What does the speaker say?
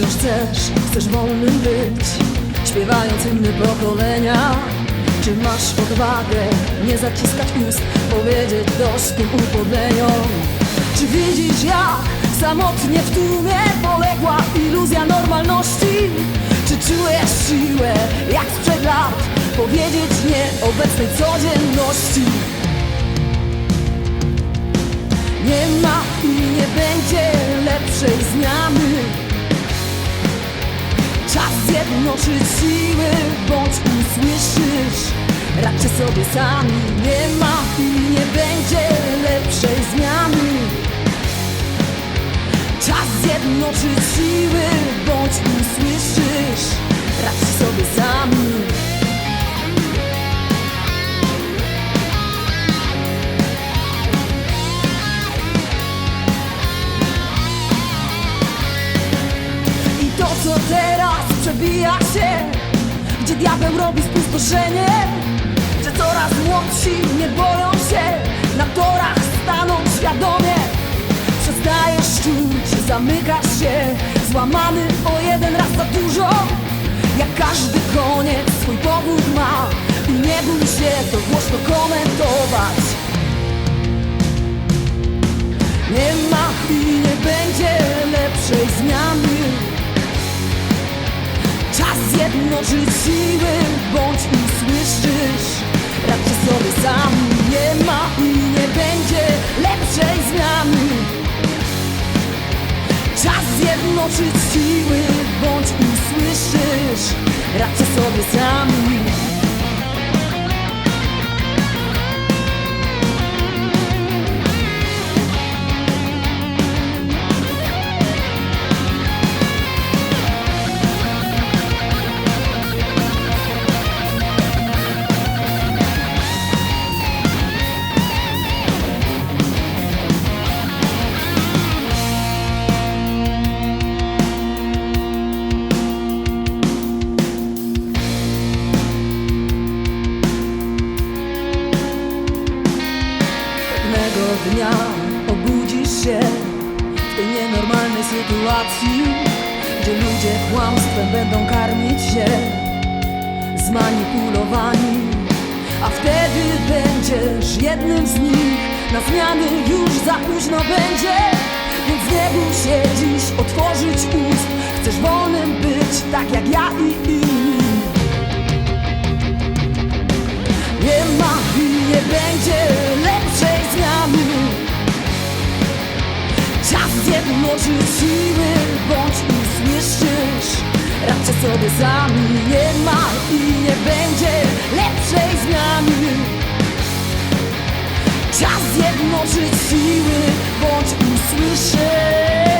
wciąż chcesz, chcesz wolnym być Śpiewając hymny pokolenia. Czy masz odwagę nie zaciskać ust Powiedzieć dość tym upodleniom? Czy widzisz jak samotnie w tłumie Poległa iluzja normalności? Czy czujesz siłę jak sprzed lat Powiedzieć nie obecnej codzienności? Nie ma i nie będzie lepszej zmiany Zjednoczyć siły, bądź usłyszysz. Radźcie sobie sami, nie ma i nie będzie lepszej zmiany. Czas zjednoczyć siły, bądź usłyszysz. Radźcie sobie sami. I to co teraz przebija się Gdzie diabeł robi spustoszenie Że coraz młodsi nie boją się Na torach stanąć świadomie. Przestajesz czuć, zamykasz się Złamany o jeden raz za dużo. Jak każdy koniec swój powód ma I nie bój się to głośno komentować. Nie ma i nie będzie lepszej Zjednoczyć siły, bądź usłyszysz Radźcie sobie sami, nie ma i nie będzie lepszej zmiany. Czas zjednoczyć siły, bądź usłyszysz Radźcie sobie sami Pewnego dnia obudzisz się w tej nienormalnej sytuacji, gdzie ludzie kłamstwem będą karmić się, zmanipulowani, a wtedy będziesz jednym z nich. Na zmiany już za późno będzie, więc nie bój się dziś otworzyć ust. Siły, bądź usłyszysz Radźcie sobie sami, nie ma i nie będzie lepszej zmiany. Czas zjednoczyć siły, bądź usłyszysz